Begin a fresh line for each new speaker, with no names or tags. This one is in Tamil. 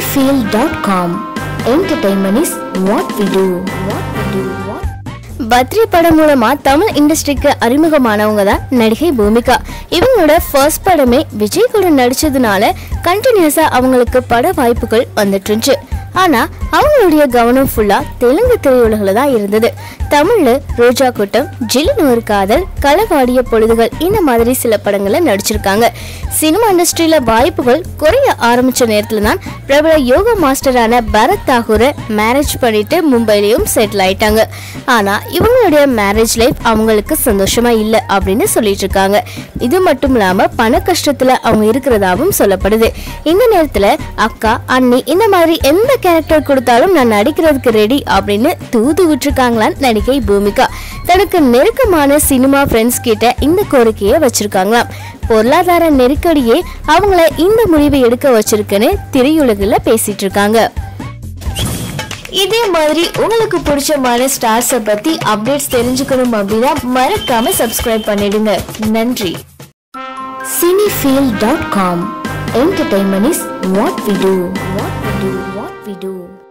cinefield.com entertainment is what we do what we do
Badri படம் மூலமா தமிழ் இண்டஸ்ட்ரிக்கு அறிமுகமானவங்க தான் நடிகை பூமிகா. இவங்களோட ஃபர்ஸ்ட் படமே விஜய் கூட நடிச்சதுனால கண்டினியூஸா அவங்களுக்கு பட வாய்ப்புகள் வந்துட்டு இருந்துச்சு. ஆனா அவங்களுடைய கவனம் ஃபுல்லா தெலுங்கு திரையுலகில் தான் இருந்தது. தமிழ்ல ரோஜா கூட்டம் ஜில்லுன்னு ஒரு காதல் களவாடிய பொழுதுகள் இந்த மாதிரி சில படங்களை நடிச்சிருக்காங்க. சினிமா இண்டஸ்ட்ரியில வாய்ப்புகள் குறைய ஆரம்பிச்ச நேரத்துல தான் பிரபல யோகா மாஸ்டரான பரத் தாகூரை மேரேஜ் பண்ணிட்டு மும்பையிலையும் செட்டில் ஆயிட்டாங்க. ஆனா இவங்களுடைய மேரேஜ் லைஃப் அவங்களுக்கு சந்தோஷமா இல்லை அப்படின்னு சொல்லிட்டு இருக்காங்க. இது மட்டும் இல்லாம பண கஷ்டத்துல அவங்க இருக்கிறதாவும் சொல்லப்படுது. இந்த நேரத்துல அக்கா அண்ணி இந்த மாதிரி எந்த கேரக்டர் கொடுத்தாலும் நான் நடிக்கிறதுக்கு ரெடி அப்படின்னு தூது விட்டுருக்காங்களான்னு நடிகை பூமிகா. தனக்கு நெருக்கமான சினிமா ஃப்ரெண்ட்ஸ் கிட்ட இந்த கோரிக்கையை வச்சிருக்காங்களாம். பொருளாதார நெருக்கடியே அவங்கள இந்த முடிவை எடுக்க வச்சிருக்குன்னு திரையுலகில் பேசிட்டு இருக்காங்க. இதே மாதிரி உங்களுக்கு பிடிச்சமான ஸ்டார்ஸை பத்தி அப்டேட்ஸ் தெரிஞ்சுக்கணும் அப்படின்னா மறக்காம சப்ஸ்கிரைப் பண்ணிடுங்க. நன்றி.
Cinefield dot com entertainment is what we do what what we do.